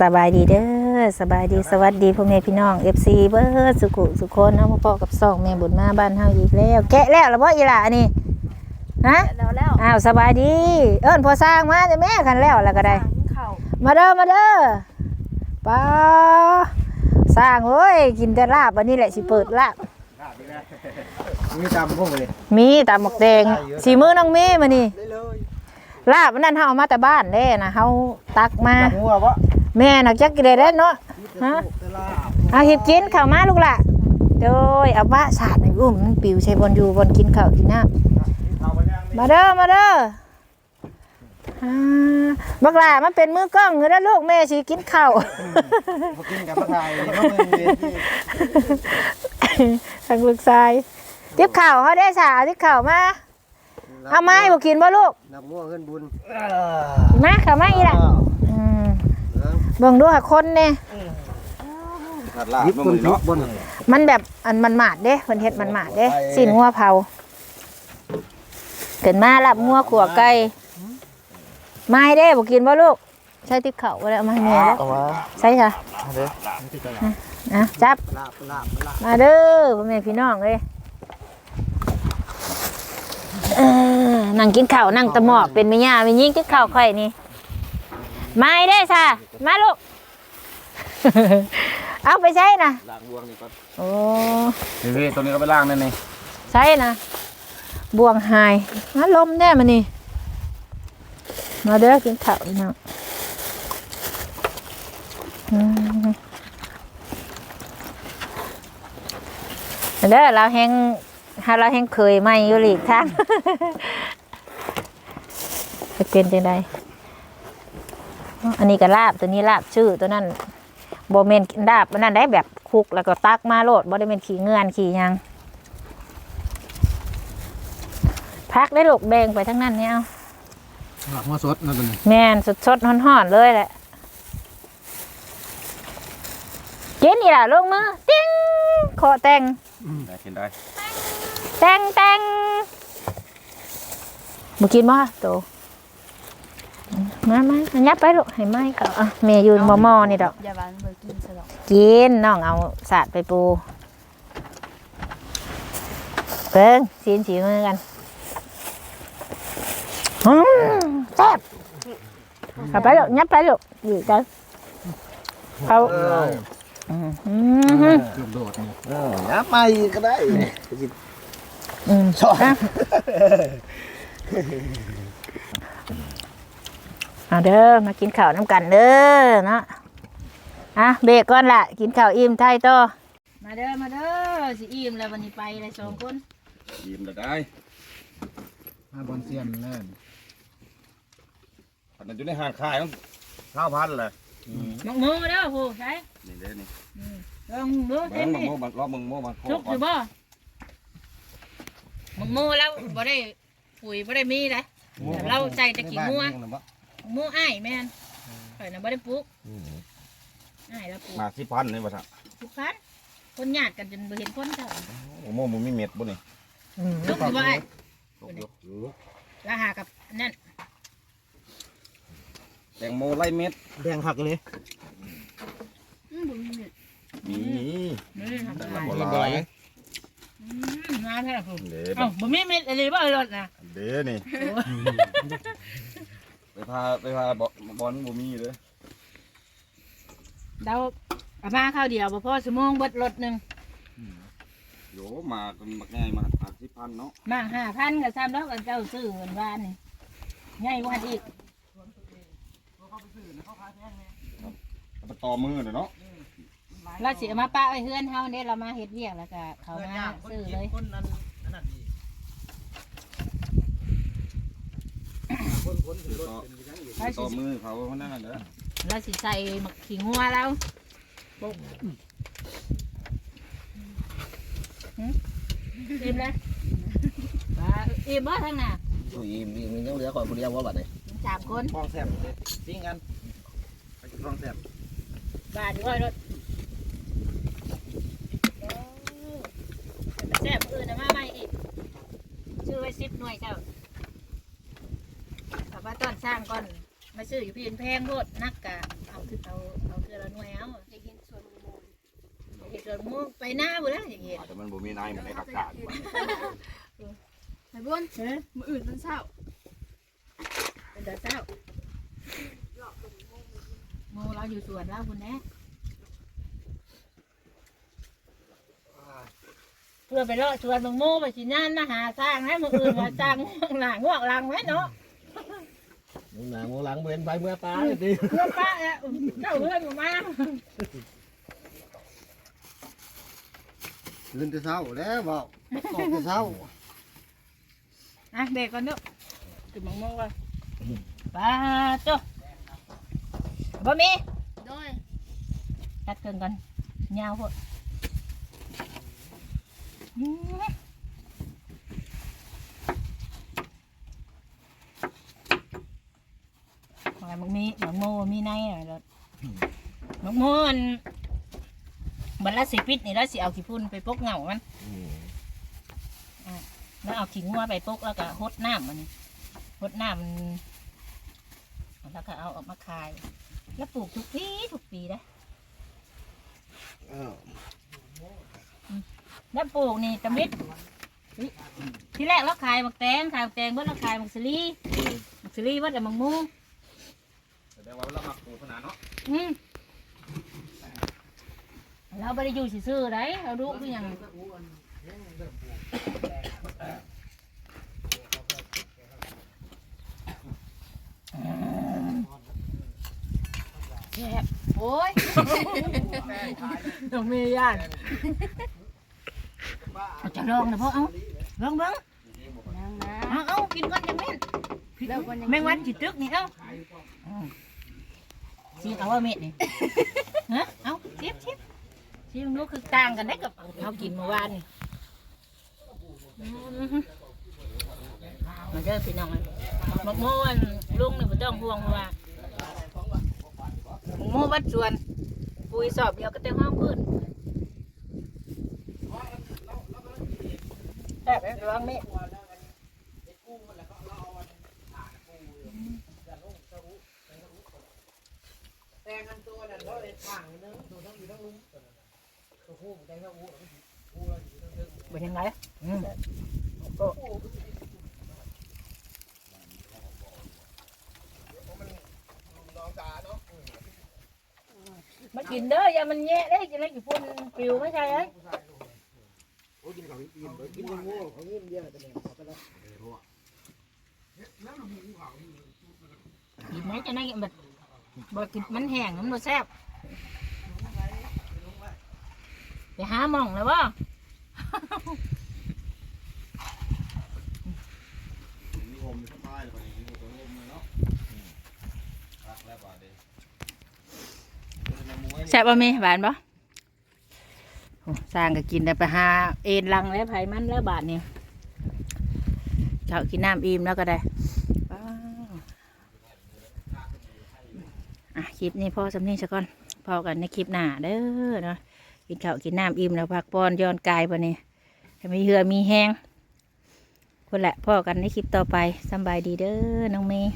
สบายดีเด้อสบายดีสวัสดีพ่อแม่พี่น้อง FC เบิร์สุขุสุคนเนาะมาพอกับสองแม่บุญมาบ้านเฮาอีกแล้ว แกะแล้วแล้วบ่อีหล่ะอันนี่ฮะแล้วแล้วอ้าวสบายดี เอิ้นพอสร้างมาแต่แม่กันแล้วแล้วก็ได้เข่ามาเด้อมาเด้อป้าสร้างเอ้ยกินแต่ลาบวันนี้แหละสิเปิดลาบมีตามพวกเลยมีตำหมกแดงสีมือน้องเมย์มานี่ได้เลยลาบวันนั้นเฮาเอามาแต่บ้านเด้นะเฮาตักมาตามหัววะ แม่นักจักกินได้แล้วเนาะฮะตลาดเอาหิบกินข้าวมาลูกล่ะโดยเอาว่าสาดในอุ้มมันปิวใช้บอลอยู่บอลกินข้าวกินน้เอาไปย่างำมาเด้อมาเด้ออ่าบักหล่ามันเป็นมือกล้องอยู่แล้วลูกแม่สิกินข้าวมากินกับปลาไทยน้องเมืองเวทีทางลูกชายทิบข้าวเขาได้สาวทิบข้าวมาเอาไม้บ่กินบ่ลูกนักมั่วเงินบุญมาข้าวมาอีล่ะอืม เบิ่งดูหาคนเนี่ยถัดลาบมันเนาะบนมันแบบอันมันหมาดเด้เพิ่นเฮ็ดมันหมาดเด้สินงัวเผาเกิดมาลับงัวขัวไก่ไม้เด้บ่กินบ่ลูกใช้ติ๊บข้าวบ่ได้เอามาให้แม่บ่เอามาใช่ค่ะเด้ออะจับ ลาบลาบลาบมาเด้อพ่อแม่พี่น้องเอ้ยเออนั่งกินข้าวนั่งตะหมอกเป็นแม่ย่าแม่ยิงกินข้าวข่อยนี่ ไม้เด้ซะมาลูก เอาไปใช้นะล้างบวงนี่ก่อนโอ้นี่ตัวนี้ก็ไปล้างนั่นนี่ใช่นะบวงหายมาลมแน่มันนี่มาเด้อกินข้าวอีกเนาะอืมเด้อเราแหงถ้าเราแหงเคยไม่อยู่หลีกทางจะเป็นจังไดอั นนี้ก็ลาบตัวนี้ลาบชื่อตัวนั้นโบเมนลาบอันนั้นได้แบบคลุกแล้วก็ตักมาโลดบ่ได้เป็นขี่เงื่อนขี่หยังพักได้ลูกแดงไปทั้งนั้นเนี่ยเอาหลักมาสดนั่นเป็นแม่นสดสดๆห่อนๆเลยแหละกินนี่ล่ะลงมือติ้งขอแต่งได้กินได้แต่งแต่งมากินบ่โต มามาอันยับไปลูกให้ไหมก็อะแม่ยืนมอมอนี่ดอก อย่าหวานเบอร์กินสลอกกินน้องเอาสาดไปปูเปิ้งซีนสีมือกันอืมแซ่บเอาไปลูกยับไปลูกอยู่กันเขาอืมอืมโดดนี่เออน้ำมาอีกก็ได้อืมชอบอะ เอาเด้อมากินข้าวน้ำกันเด้อเนาะอะเบรกก่อนละกินข้าวอิ่มไทยต่อมาเด้อมาเด้อสิอิ่มแล้ววันนี้ไปเลยสองคนยิ้มได้มาบนเสียนนั่นอันนั้นอยู่ในห้างขายต้องข้าวพันเลยมังมูเด้อผู้ใช้นี่เด้นี่ลองดูเบิ่เห็งนมึงนี่โม่บัรอบมึงโม่บัโคชุกอยู่บ่มังมูแล้วบ่ได้ปุ๋ยบ่ได้มีเลยเราใจตะกี้งัว มังมูอ้ายแม่นข่อยน่ะบ่ได้ปลูกอ้ายแล้วปลูกมาสิพันนี่บ่ซะทุกพันคนญาติกันจนบ่เห็นคนเจ้าโอ้โม่มึงมีเม็ดบ่นี่ลุกอยู่บ่ไอ้ตกอยู่แล้วหากับอันนั่นแตงโมไล่เม็ดแดงหักเลยอืมบ่มีเม็ดมีนี่ทำแต่อะไรละบ่หลาย อืมงานแท้พุ่นเด้เอ้าบ่มีเม็ดอะไรบ่เอ้ยรถน่ะเด้นี่ ไปพาไปพาบอบอลบ่มีเลยเดาเอามาข้าวเดียวบ่พอชั่วโมงเบิดรถหนึงโยมากันบักง่ายมาหาสิพันเนาะมา5,000ก็ซ้ำแล้วกันเจ้าซื้อเงินวานนี่ใหญ่กว่าหันอีกไปต่อมือเนาะเราสิเอามาป้าไว้เฮือนเฮาเด้เรามาเฮ็ดเวียกแล้วก็เขามาซื้อเลย คนนั้นอันนั้นดีคนคนถือรถเป็นยังอีก ต่อมือเขาคนนั้นน่ะเด้อเราสิใส่หมักขี้งัวแล้วปุ๊บหึอิ่มเลยว่าอิ่มบ่ทั้งน่ะมีมีมียังเหลือก่อนคนเดียวว่าบัดนี้สามคนฟองแซ่บปิ้งกันไปกินฟองแซ่บบาทด้วยรถแซ่บอื่นนะมาใหม่อีกชื่อไว้สิบหน่วยเจ้าขับ ว่าตอนสร้างก่อน มาซื้ออยู่พี่นแพงโลดนักกะเอาคือเอาเอาคือละหน่วยเอาอเห็นสวนมะกเนสวนมะไปหน้าบ่แล้อย่างเงี้ยแต่มันบ่มีนายมันในกระกาษไปบุญเอ๊ยมืออื่นมันเศร้าเป็นเดือเศร้าโมเราอยู่สวนแล้วคุณแน่เพื่อไปรอดชวนมึงโม่ไปสินั่นนะหาสร้างให้มึงอื่นมาสร้างหลังวอกหลังไว้เนาะ หมูหนาหมูหลังเว้นไปเมื่อปลาเลยดิเพื่อป้าเนี่ยเจ้าเพื่อนมา ตื่นแต่เช้าแล้วบอกตอกแต่เช้า อะเด็กก่อนเนาะกินบา งโมก่อนป้าโจ้บ่มีโดยตัดเกินกันยาวพดอืมอะไรมันมีมันโมมีในอะไรรถมันโมมันบันละสิปิดนี่แล้วสิเอาขี้พุ่นไปปกเหงามันแล้วเอาขี้งัวไปปกแล้วก็หดน้ำมันนี่หดน้ำมันแล้วก็เอาออกมาคาย แล้วปลูกทุกปีทุกปีนะอ้าวแล้วปลูกนี่ตะมิดที่แรกเราขายหมักแตงขายหมักแตงเบิดเราขายหมักสลีหมักสลีเบิดแต่หมักมูแสดง ว่าเรามักปลูกขนาดเนาะอืมเราไม่ได้อยู่ซื่อๆได้เราดูคือหยังแซ่บโอ้ยต้องมีย่านเอาจะลองนะพ่อเอาลองเบิ้งยังนะเอาเอากินก่อนจังแม่นเลิกวันยัง แมงวันจิตึกนี่เอา ซีเอาว่าเม็ดนี่ฮะเอาเทียบเทียบซีมันรู้คือต่างกันได้กับเรากินเมื่อวานนี่อืมมาเจอพี่น้องมักโม่วันลุงนี่ไม่ต้องห่วงเพราะว่ามักโม่วัดสวนปุยสอบเดียวก็เต็มห้องขึ้นแต่ไประวังเม็ด แต่ง กันตัวนั่นเขาเลยทางนึงตัวทั้งอยู่ทั้งลุงตัวคู่แต่งทั้งอู้อู้เราอยู่ทั้งนึงเป็นยังไงอืมมากินเด้ออย่ามันแย่ได้จะได้กี่พุ่นปิวไม่ใช่เอ้ยโอ้กินเขากินกินยังงูเขาเงี้ยเดียวแต่เนี่ยเขาไปแล้วกินไหมจะได้แบบ บ่กินมันแห้งมันบ่แซ่บไปหาหม่องเลยว่นิคมสบายเลยนนี้นิคมลมเลยเนาะรักแล้วบาดเดแซ่บบ่มีหวานบ่สร้างก็กินได้ไปหาเอ็นลังแล้วไผมันแล้วบาทนี่เขากินน้ำอิ่มแล้วก็ได้ว้าวอะ คลิปนี้พ่อสำเนียงซะก่อนพอกันในคลิปหน้าเด้อเนาะกินข้าวกินน้ำอิ่มแล้วพักปอนย้อนกายปะนี่ให้มีเหือมีแห้งคนละพ่อกันในคลิปต่อไปสบายดีเด้อน้องเมย์